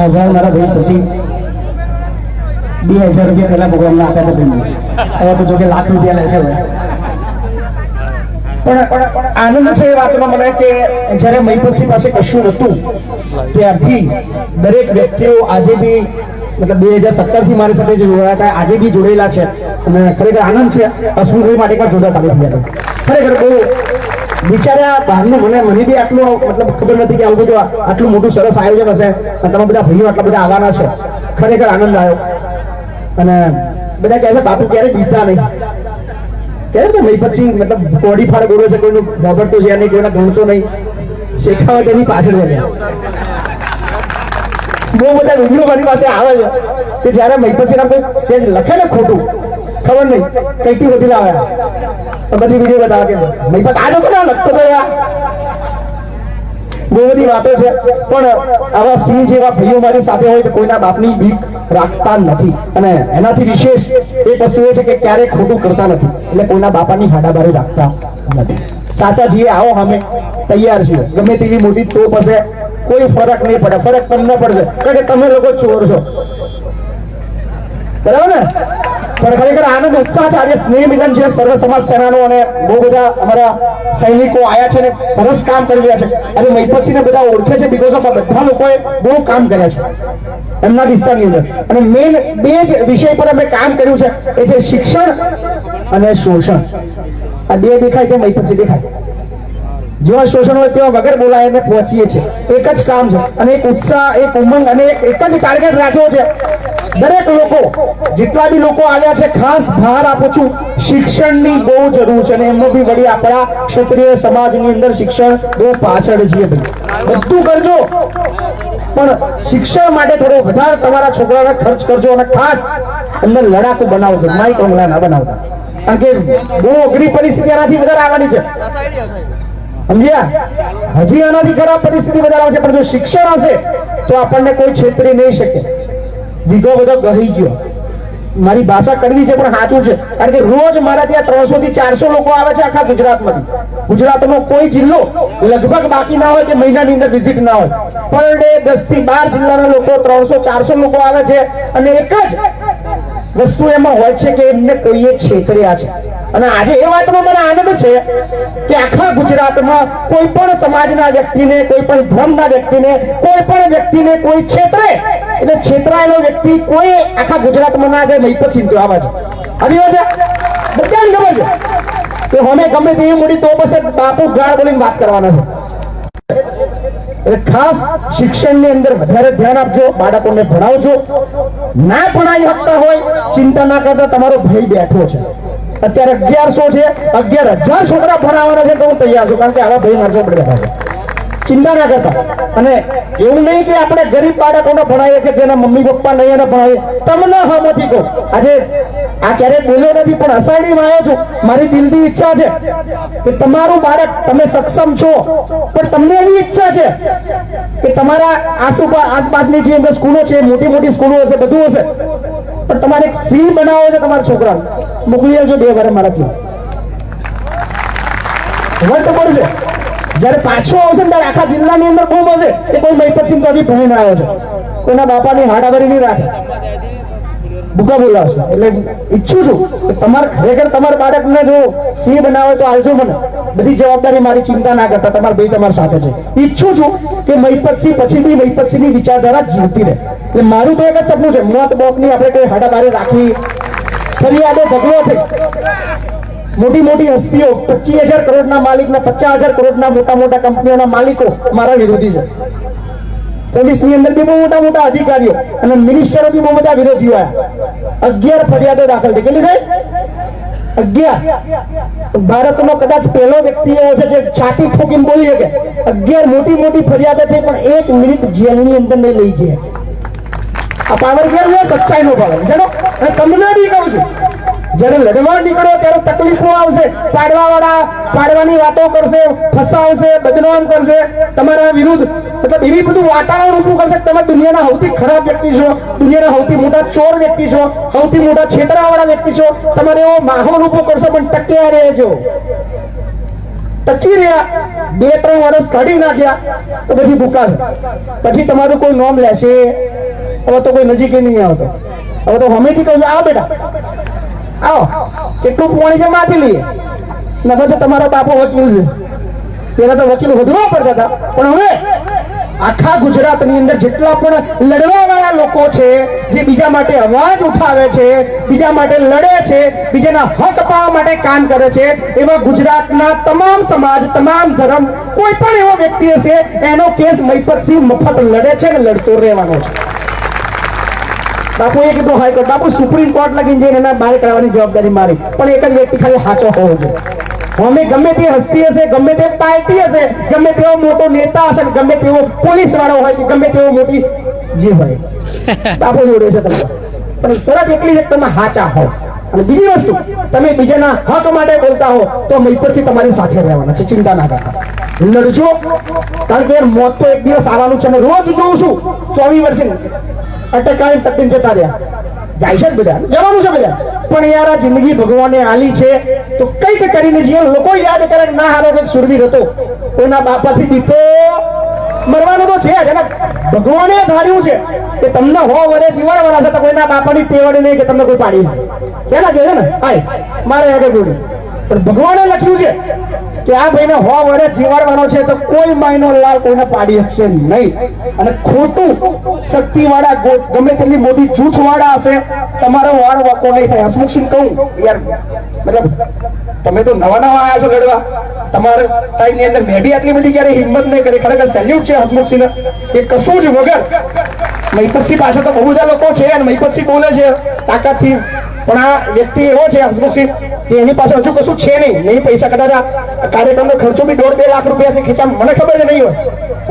આભાર મારા ભાઈ શશી બે હજાર રૂપિયા પહેલા પ્રોગ્રામના આપ્યા હતા ભાઈ હવે તો જોકે લાખ રૂપિયા લે છે હવે. પણ આનંદ છે એ વાતમાં મને કે જ્યારે મહીપતસિંહ પાસે કશું હતું ત્યારથી દરેક વ્યક્તિઓ આજે બી મતલબ બે હજાર સત્તરથી મારી સાથે જોડાયા હતા, આજે બી જોડેલા છે. અને ખરેખર આનંદ છે. હસમુખભાઈ માટે પણ જોડા તાલી થયા ખરેખર બહુ બિચારા બહારનું મને મને બી આટલું મતલબ ખબર નથી કે આવું બધું આટલું મોટું સરસ આયોજન હશે. અને તમે બધા ભાઈઓ આટલા બધા આવવાના છો. ખરેખર આનંદ આવ્યો. અને બધા કહે છે, બાપુ, ક્યારે બીતા નહીં? કહે છે ભાઈ પછી મતલબ કોડી ફાળ બોલે છે, કોઈનું ભોગડતો છે નહીં, કોઈને ગણતો નહીં. શેખાવત એની પાછળ છે. બહુ બધા રૂબરૂ મારી પાસે આવે છે કે જ્યારે મહિપતસિંહ કોઈ સેજ લખે ને ખોટું ખબર નહીં. કઈથી હોતી આવે તો બધી વીડિયો બતાવે કે મહિપત બતા દો બધા લખતો તો યાર. બહુ બધી વાતો છે. પણ આવા સિંહ જેવા ભાઈઓ મારી સાથે હોય તો કોઈના બાપની બીક રાખતા નથી. અને એનાથી વિશેષ એક વસ્તુ એ છે કે ક્યારેય ખોટું કરતા નથી. એટલે કોઈના બાપાની હાડાબારી રાખતા નથી. સાચા છીએ, આવો અમે. તૈયાર છીએ. ગમે તેવી મોટી તોપ હશે, કોઈ ફરક નહીં પડે. ફરક તમને પડશે. કારણ કે તમે લોકો ચોર છો. બરાબર ને? પણ ખરેખર આનંદ, ઉત્સાહ છે. આજે સ્નેહ મિલન છે. સર્વ સમાજ સેનાનો અને બહુ બધા અમારા સૈનિકો આવ્યા છે અને સરસ કામ કરી રહ્યા છે. આજે મહિપતસિંહ ને બધા ઓળખે છે બીકોઝ ઓફ બધા લોકોએ બહુ કામ કર્યા છે. એમના વિસ્તારની અંદર. અને મેઇન બે જ વિષય પર અમે કામ કર્યું છે. એ છે શિક્ષણ અને શોષણ. આ બે દેખાય, તે મહિપતસિંહ દેખાય. જેવા શોષણ હોય તેવા વગર બોલાય પહોંચીએ છીએ. એક જ કામ છે અને એક ઉત્સાહ, એક ઉમંગ અને એક જ ટાર્ગેટ રાખ્યો છે. દરેક લોકો, જેટલા બી લોકો આવ્યા છે, ખાસ ભાર આપું છું, શિક્ષણની બહુ જરૂર છે અને એમનો બી વળી આપણા ક્ષત્રિય સમાજની અંદર શિક્ષણ બહુ પાછળ છીએ બધું કરજો. પણ શિક્ષણ માટે થોડો વધારે તમારા છોકરાઓને ખર્ચ કરજો અને ખાસ એમને લડાકુ બનાવજો. માઇક ઓંગલા ના બનાવતા. કારણ કે બહુ અઘરી પરિસ્થિતિ એનાથી વધારે આવવાની છે. હજી આનાથી ખરાબ પરિસ્થિતિ વધારે આવશે પણ જો શિક્ષણ હશે, તો આપણને કોઈ છેતરી નહીં શકે. વિગો બધો ગહી ગયો. મારી ભાષા કડવી છે, પણ સાચું છે. કારણ કે રોજ મારા ત્યાં ત્રણસો થી ચારસો લોકો આવે છે આખા ગુજરાતમાંથી. ગુજરાતનો કોઈ જિલ્લો લગભગ બાકી ના હોય કે મહિનાની અંદર વિઝિટ ના હોય. પર ડે દસથી બાર જિલ્લાના લોકો ત્રણસો ચારસો લોકો આવે છે, અને એક જ વસ્તુ એમાં હોય છે કે એમને કોઈએ છેતર્યા છે. અને આજે એ વાતનો મને આનંદ છે કે આખા ગુજરાતમાં કોઈ પણ સમાજના વ્યક્તિને, કોઈ પણ ધર્મના વ્યક્તિને, કોઈ પણ વ્યક્તિને કોઈ છેતરે. એટલે છેતરાયેલો વ્યક્તિ કોઈ આખા ગુજરાતમાં ના જાય નહીં પછી તો આવા છે હજી વાત બધાને ખબર છે? કે અમે ગમે તેવી મૂડી તો પછી બાપુ ગાળ બોલીને વાત કરવાના છે. એટલે ખાસ શિક્ષણની અંદર વધારે ધ્યાન આપજો, બાળકોને ભણાવજો. ના ભણાવી શકતા હોય, ચિંતા ના કરતા તમારો ભાઈ બેઠો છે. અત્યારે અગિયારસો છે, અગિયાર હજાર છોકરા ભણાવવાના છે તો હું તૈયાર છું, કારણ કે આવા ભાઈ મારજો પડે ચિંતા ના કરતા. અને એવું નહીં કે આપણે ગરીબ બાળકોને ભણાવીએ કે જેના મમ્મી પપ્પા નહીં એને ભણાવીએ. તમને હમથી કહું. આજે આ ક્યારેય બોલ્યો નથી, પણ અષાઢીમાં આવ્યો છું. મારી દિલની ઈચ્છા છે કે તમારું બાળક, તમે સક્ષમ છો. પણ તમને એવી ઈચ્છા છે કે તમારા આસુપા, આસપાસની જે અંદર સ્કૂલો છે મોટી મોટી સ્કૂલો હશે, બધું હશે. પણ તમારે એક સિંહ બનાવો છે તમારા છોકરા મોકલી આવજો બે વાર મારાથી. વર્ત પડશે. જ્યારે પાછો આવશે ત્યારે આખા જિલ્લાની અંદર બહુ હશે. એ કોઈ મહિપતસિંહ તો હજી ભણીને આવ્યો છે. કોઈના બાપાની હાડાભરી નહીં રાખે. ભૂકા બોલાવશે એટલે ઈચ્છું છું કે તમારે ખરેખર તમારા બાળકને જો સિંહ બનાવે તો આવજો મને. બધી જવાબદારી મારી ચિંતા ના કરતા. તમારા ભાઈ તમારી સાથે છે. ઈચ્છું છું કે મહિપતસિંહ પછી બી મહિપતસિંહની વિચારધારા જીવતી રહે. એટલે મારું તો એક જ સપનું છે. મોત બોકની આપણે કોઈ હાડાબારી રાખી ફરિયાદો ભગવો થઈ. મોટી મોટી હસ્તીઓ પચીસ હજાર કરોડના માલિક ને પચાસ હજાર કરોડના મોટા મોટા કંપનીઓના માલિકો મારા વિરોધી છે. પોલીસની અંદર બી બહુ મોટા મોટા અધિકારીઓ અને મિનિસ્ટરો બી બહુ બધા વિરોધીઓ અગિયાર ફરિયાદો દાખલ થઈ. કેટલી થઈ? અગિયાર. ભારતનો કદાચ પહેલો વ્યક્તિ એવો છે જે છાતી ઠોકીને બોલી શકે. અગિયાર મોટી મોટી ફરિયાદો થઈ, પણ એક મિનિટ જેલની અંદર નહીં લઈ ગયા. આ પાવર કેમ સચ્ચાઈ નો પાવર. છે તમને બી કહું છું જ્યારે લડવા નીકળો ત્યારે તકલીફો આવશે? પાડવા વાળા પાડવાની વાતો કરશે, ફસાવશે, બદનામ કરશે. તમારા વિરુદ્ધ, મતલબ એવી બધું વાતાવરણ ઊભું કરશે તમે દુનિયાના સૌથી ખરાબ વ્યક્તિ છો, દુનિયાના સૌથી મોટા ચોર વ્યક્તિ છો, સૌથી મોટા છેતરાવાળા વ્યક્તિ છો. તમારે એવો માહોલ ઊભો કરશો, પણ ટક્યા રહેજો. ટકી રહ્યા બે ત્રણ વર્ષ કાઢી નાખ્યા, તો પછી ભૂકાશે પછી તમારું કોઈ નોમ લેશે? હવે તો કોઈ નજીક નહીં આવતો. હવે તો હમેથી કહ્યું, આ બેટા આવો. કેટલું પોણી છે માપી લઈએ નકર તો તમારો બાપો વકીલ છે. પેલા તો વકીલ વધવા પડતા હતા. પણ હવે આખા ગુજરાતની અંદર જેટલા પણ લડવા વાળા લોકો છે, જે બીજા માટે અવાજ ઉઠાવે છે, બીજા માટે લડે છે, બીજાના હક પાવા માટે કામ કરે છે, એવા ગુજરાતના તમામ સમાજ, તમામ ધર્મ, કોઈ પણ એવો વ્યક્તિ હશે, એનો કેસ મહિપતસિંહ મફત લડે છે અને લડતો રહેવાનો છે. બાપુએ કીધું હાઈકોર્ટ બાપુ સુપ્રીમ કોર્ટ લગીને જઈને એના બહાર કાઢવાની જવાબદારી મારી. પણ એક જ વ્યક્તિ ખાલી સાચો હોવો જોઈએ. અમે ગમે તે હસ્તી હશે, ગમે તે પાર્ટી હશે, ગમે તેવો મોટો નેતા હશે, ગમે તેવો પોલીસ વાળો હોય કે ગમે તેવો મોટી જે હોય. બાપુ જોડે છે તમે પણ શરત એટલી છે તમે હાચા હો અને બીજી વસ્તુ, તમે બીજાના હક માટે બોલતા હો, તો મહિપતસિંહ તમારી સાથે રહેવાના છે ચિંતા ના કરતા. લડજો, કારણ કે મોત તો એક દિવસ આવવાનું છે રોજ જોઉં છું. ચોવીસ વર્ષે અટકાવી ટકીને જતા રહ્યા. જાય છે બધા? જવાનું છે બધા. પણ યાર, આ જિંદગી ભગવાને આલી છે. તો કંઈક કરીને જીવન લોકો યાદ કરે ના હારો કંઈક સુરવીર હતો કોઈના બાપાથી બીતો મરવાનું તો છે જ, અને ભગવાને ધાર્યું છે કે તમને હો વરે જીવન છે તો કોઈના બાપાની તેવડ નહીં કે તમને કોઈ પાડી કેના કે છે ને? હાય, મારે આગળ જોડે પણ ભગવાને લખ્યું છે કે આ ભાઈને હો વરે જીવાડવાનો છે તો કોઈ માયનો લાલ કોઈને પાડી શકશે નહીં. અને ખોટું શક્તિવાળા ગમે તેટલી મોટી જૂથવાળા હશે, તમારો વાળ વાકો નહીં થાય. હસમુખસિંહ કહું, યાર, મતલબ તમે તો નવા નવા આવ્યા છો લડવા તમારે ટાઈમની અંદર મેં બી આટલી બધી ક્યારે હિંમત નહીં કરી? ખરેખર સેલ્યુટ છે હસમુખસિંહ એ કશું જ વગર. મહિપતસિંહ પાસે તો બહુ બધા લોકો છે અને મહિપતસિંહ બોલે છે તાકાતથી. પણ આ વ્યક્તિ એવો છે હસમુખસિંહ કે એની પાસે હજુ કશું છે નહીં. નહીં પૈસા કદાચ કાર્યક્રમનો ખર્ચો બી દોઢ બે લાખ રૂપિયા છે. ખીચા મને ખબર જ નહીં હોય.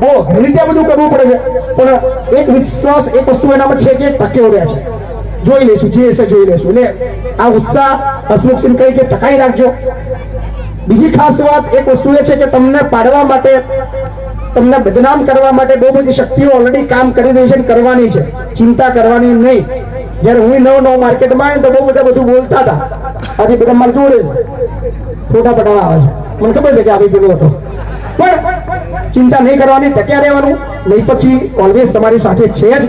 બહુ ઘણી રીતે બધું કરવું પડે છે. પણ એક વિશ્વાસ, એક વસ્તુ એનામાં છે કે ટકી રહ્યા છે. જોઈ લઈશું જે હશે જોઈ લઈશું એટલે આ ઉત્સાહ હસમુખસિંહ કહી કે ટકાઈ રાખજો બીજી ખાસ વાત એક વસ્તુ એ છે કે તમને પાડવા માટે, તમને બદનામ કરવા માટે બહુ બધી શક્તિઓ ઓલરેડી કામ કરી રહી છે કરવાની છે. ચિંતા કરવાની નહીં. જ્યારે હું નવ નવ માર્કેટમાં આવ્યો તો બહુ બધા બધું બોલતા હતા. આજે બધા મારે જોડે છે ફોટા પટાવા આવે છે. મને ખબર છે કે આવી ગયો હતો. પણ ચિંતા નહીં કરવાની, ટક્યા રહેવાનું. નહીં પછી ઓલવેઝ તમારી સાથે છે જ.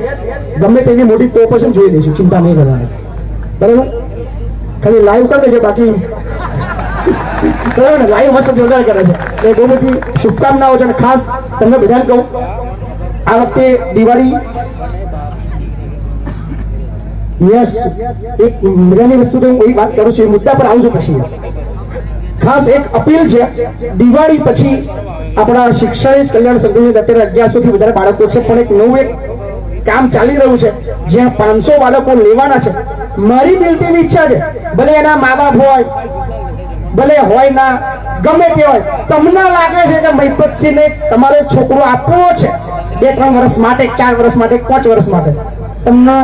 ગમે તેવી મોટી તો પછી જોઈ લઈશું, ચિંતા નહીં કરવાની. બરાબર? ખાલી લાઈવ કરી દેજો બાકી. બરાબર લાઈવ મસ્ત જોરદાર કરે છે. એ બહુ બધી શુભકામનાઓ છે ખાસ તમને બધાને કહું, આ વખતે દિવાળી યસ એક મજાની વસ્તુ તો હું એ વાત કરું છું, એ મુદ્દા પર આવજો પછી. ખાસ એક અપીલ છે. દિવાળી પછી આપણા શિક્ષણ કલ્યાણ સંઘની અત્યારે અગિયારસો થી વધારે બાળકો છે, પણ એક નવું એક કામ ચાલી રહ્યું છે. જ્યાં પાંચસો બાળકો લેવાના છે. મારી દિલથી ઈચ્છા છે, ભલે એના મા બાપ હોય, ભલે હોય ના, ગમે તે હોય, તમને લાગે છે કે મહિપતસિંહને તમારે છોકરો આપવો છે બે ત્રણ વર્ષ માટે, ચાર વર્ષ માટે, પાંચ વર્ષ માટે. તમને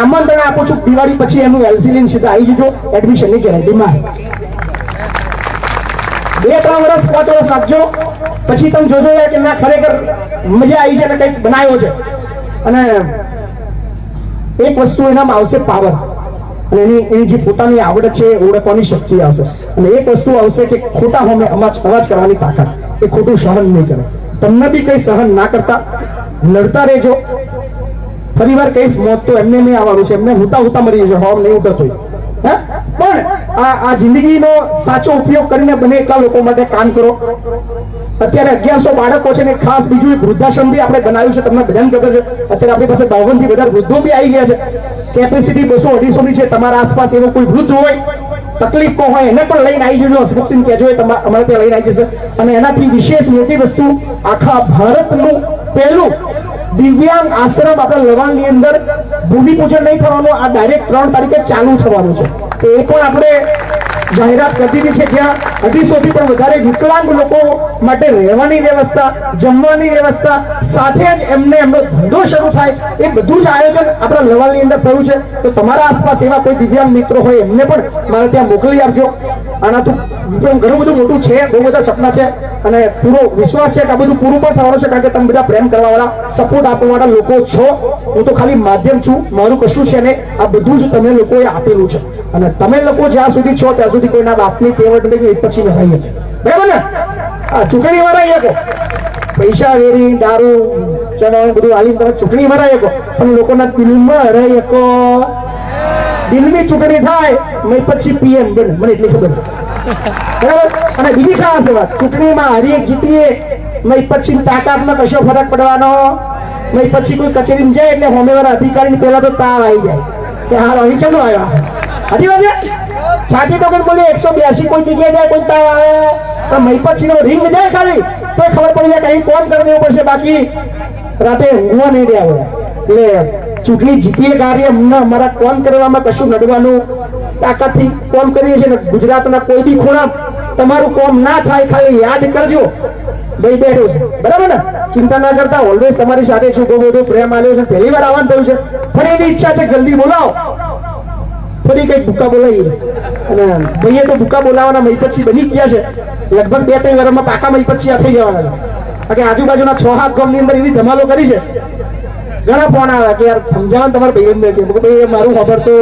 આમંત્રણ આપું છું, દિવાળી પછી એનું એલસી લઈને સીધા આવી જજો. એડમિશન નહીં કરાય બીમાર બે ત્રણ વર્ષ પાંચ વર્ષ રાખજો. પછી તમે જોજો કે ના ખરેખર મજા આવી છે અને કંઈક બનાવ્યો છે. અને એક વસ્તુ એનામાં આવશે પાવર. અને એની એની જે પોતાની આવડત છે ઓળખવાની શક્તિ આવશે. અને એક વસ્તુ આવશે કે ખોટા હોમે અવાજ અવાજ કરવાની તાકાત. એ ખોટું સહન નહીં કરે. તમને બી કઈ સહન ના કરતા લડતા રહેજો. ફરી વાર કહીશ, મોત તો એમને નહીં આવવાનું છે. એમને હુતા હુતા મરી જશે હોમ નહીં ઉતરતો હે? પણ આ જિંદગીનો સાચો ઉપયોગ કરીને બને એટલા લોકો માટે કામ કરો. અત્યારે અગિયારસો બાળકો છે ને ખાસ બીજું વૃદ્ધાશ્રમ બી આપણે બનાવ્યું છે, તમને બધાને ખબર છે. અત્યારે આપણી પાસે બાવનથી વધારે વૃદ્ધો બી આવી ગયા છે. કેપેસિટી બસો અઢીસો ની છે, તમારા આસપાસ એવો કોઈ વૃદ્ધ હોય તકલીફ કો હોય, એને પણ લઈને આવી જજો હસમુખસિંહ કહેજો એ તમારે અમારે ત્યાં લઈને આવી જશે. અને એનાથી વિશેષ મોટી વસ્તુ, આખા ભારતનું પહેલું દિવ્યાંગ આશ્રમ આપણા લવાણની અંદર ભૂમિપૂજન નહીં થવાનું, આ ડાયરેક્ટ ત્રણ તારીખે ચાલુ થવાનું છે. તો એ પણ આપણે જાહેરાત કરી દીધી છે જ્યાં અઢીસો થી પણ વધારે વિકલાંગ લોકો માટે રહેવાની વ્યવસ્થા, જમવાની વ્યવસ્થા સાથે જ એમને એમનો ધંધો શરૂ થાય, એ બધું જ આયોજન આપણા લવાલની અંદર થયું છે. તો તમારા આસપાસ એવા કોઈ દિવ્યાંગ મિત્રો હોય, એમને પણ મારે ત્યાં મોકલી આપજો. આનાથી ઘણું બધું મોટું છે, બહુ બધા સપના છે. અને પૂરો વિશ્વાસ છે કે આ બધું પૂરું પણ થવાનું છે, કારણ કે તમે બધા પ્રેમ કરવાવાળા સપોર્ટ આપવાવાળા લોકો છો. હું તો ખાલી માધ્યમ છું, મારું કશું છે ને આ બધું જ તમે લોકોએ આપેલું છે. અને તમે લોકો જ્યાં સુધી છો, ત્યાં સુધી કોઈના બાપની નહીં પછી નહીં. બરાબર ને? આ ચૂંટણી વાળા એક પૈસા વેરી, દારૂ, ચણા બધું હાલી તમે ચૂંટણી ભરાય શકો. પણ લોકોના દિલમાં રહી શકો દિલની ચૂંટણી થાય મેં પછી પીએમ બને, મને એટલી ખબર. બરાબર? અને બીજી ખાસ વાત, ચૂંટણીમાં હરીએ જીતીએ મેં પછી તાકાતમાં કશો ફરક પડવાનો મેં પછી કોઈ કચેરીમાં જાય એટલે હોમેવાળા અધિકારી પહેલા તો તાવ આવી જાય. કે હાલ, અહીં કેમ આવ્યા? હજી વાત? છાતી તો કંઈક બોલે, એકસો બ્યાસી કોઈ જગ્યાએ જાય, કોઈ તાવ આવે. તો મહી નો રિંગ જાય ખાલી. તો ખબર પડી જાય કઈ કોણ કરી દેવું પડશે. બાકી રાતે ઊંઘવા નહીં આવે એટલે ચૂંટણી જીતીએ કાર્ય અમારા કોમ કરવામાં કશું નડવાનું તાકાતથી કોમ કરીએ છીએ ગુજરાતના કોઈ બી ખૂણા તમારું કોમ ના થાય ખાલી યાદ કરજો. ભાઈ બેઠો છે. બરાબર ને? ચિંતા ના કરતા ઓલવેઝ તમારી સાથે છું. બહુ બધો પ્રેમ આવ્યો છે. પહેલી વાર આવવાનું થયું છે. પણ એવી ઈચ્છા છે, જલ્દી બોલાવો. ફરી કઈ ભૂકા બોલાવી. અને ભાઈએ તો ભૂકા બોલાવવાના મહીપતસિંહ બની ગયા છે. લગભગ બે ત્રણ વર્ષમાં પાકા આ થઈ જવાના કારણ આજુબાજુના છ હાથ ગામની અંદર એવી ધમાલો કરી છે. ઘણા ફોન આવ્યા કે યાર સમજાવવાનું તમારા ભાઈબંધ કે. ભાઈ મારું ખબર તો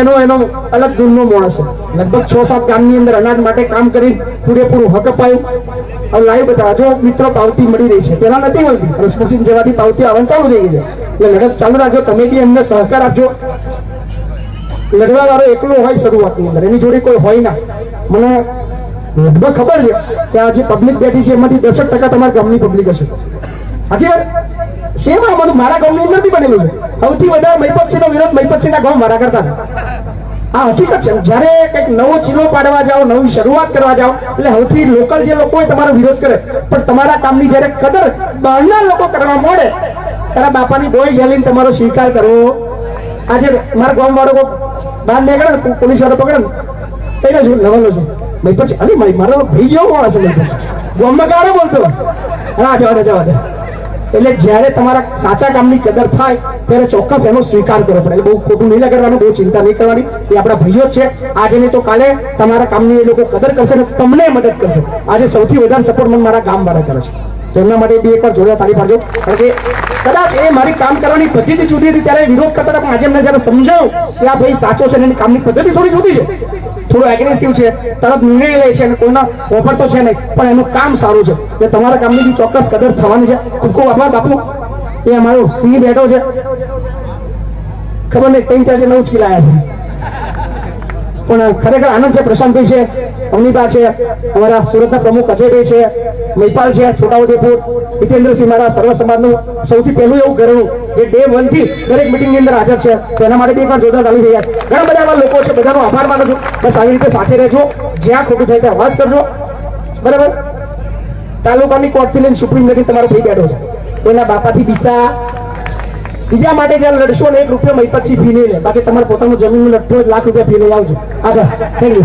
એનો એનો અલગ ગુણનો માણસ છે. લગભગ છ સાત ગામની અંદર અનાજ માટે કામ કરી પૂરેપૂરું હક અપાયું. હવે લાઈવ બધા જો મિત્રો પાવતી મળી રહી છે. પેલા નથી મળતી. રસમસીન જેવાથી પાવતી આવવાનું ચાલુ થઈ ગઈ છે. એટલે લડત ચાલુ રાખજો, તમે બી એમને સહકાર આપજો. લડવા વાળો એકલો હોય શરૂઆતની અંદર, એની જોડે કોઈ હોય ના. મને લગભગ ખબર છે કે આ જે પબ્લિક બેઠી છે, એમાંથી દસક ટકા તમારા ગામની પબ્લિક હશે. સાચી વાત? સેમ અમારું મારા ગામની અંદર બી બનેલું છે. સૌથી વધારે મહીપતસિંહનો વિરોધ મહીપતસિંહના ગામ મારા કરતા. આ હકીકત છે. જ્યારે કંઈક નવો ચીલો પાડવા જાઓ, નવી શરૂઆત કરવા જાઓ, એટલે સૌથી લોકલ જે લોકો હોય તમારો વિરોધ કરે. પણ તમારા કામની જ્યારે કદર બહારના લોકો કરવા મળે તારા બાપાની બોય ઝાલીને તમારો સ્વીકાર કરવો આજે મારા ગામ વાળો બહાર નીકળે પોલીસવાળા પકડે કઈ છું નવલો છું. ભાઈ, પછી અરે મારી, મારો ભાઈ જેવો માણસ ભાઈ પછી ગામમાં કારો બોલતો. હા, જવા દે જવા દે. એટલે જ્યારે તમારા સાચા કામની કદર થાય, ત્યારે ચોક્કસ એનો સ્વીકાર કરવો પડે. બહુ ખોટું નહીં લગાડવાનું, બહુ ચિંતા નહીં કરવાની. એ આપણા ભાઈઓ છે. આજે નહીં તો કાલે તમારા કામની એ લોકો કદર કરશે ને તમને મદદ કરશે. આજે સૌથી વધારે સપોર્ટ મને મારા ગામ વાળા કરે છે. તો એમના માટે બી એકવાર જોડે તાળી પાડજો. કારણ કે કદાચ એ મારી કામ કરવાની પદ્ધતિ જુદી હતી, ત્યારે વિરોધ કરતા હતા આજે એમને જયારે સમજાવું કે આ ભાઈ સાચો છે એની કામની પદ્ધતિ થોડી જુદી છે. થોડો એગ્રેસિવ છે, તરત નિર્ણય લે છે અને કોઈના ઓફર તો છે નહીં, પણ એનું કામ સારું છે. એટલે તમારા કામની બી ચોક્કસ કદર થવાની છે. ખૂબ ખૂબ આભાર બાપુ. એ અમારો સિંહ બેઠો છે. ખબર નહીં ત્રણ ચાર નવ ઉચકી લાયા છે. પણ ખરેખર આનંદ છે પ્રશાંતભાઈ છે. અવનીબા છે, અમારા સુરતના પ્રમુખ અજયભાઈ છે, મહિપાલ છે, છોટાઉદેપુર, હિતેન્દ્રસિંહ મારા સર્વ સમાજનું સૌથી પહેલું એવું ઘરનું જે ડે વનથી દરેક મિટિંગની અંદર હાજર છે. તો એના માટે બી એકવાર જોરદાર ચાલી રહ્યા ઘણા બધા એવા લોકો છે, બધાનો આભાર માનું છું. બસ આવી રીતે સાથે રહેજો. જ્યાં ખોટું થાય ત્યાં અવાજ કરજો. બરાબર? તાલુકાની કોર્ટથી લઈને સુપ્રીમ લગી તમારો થઈ બેઠો છે. એના બાપાથી બીતા બીજા માટે જયારે લડશો ને એક રૂપિયો મહિપતથી ફી નહીં લે બાકી તમારે પોતાનું જમીન લડતો લાખ રૂપિયા ફી લઈ આવજો. આગળ. Thank you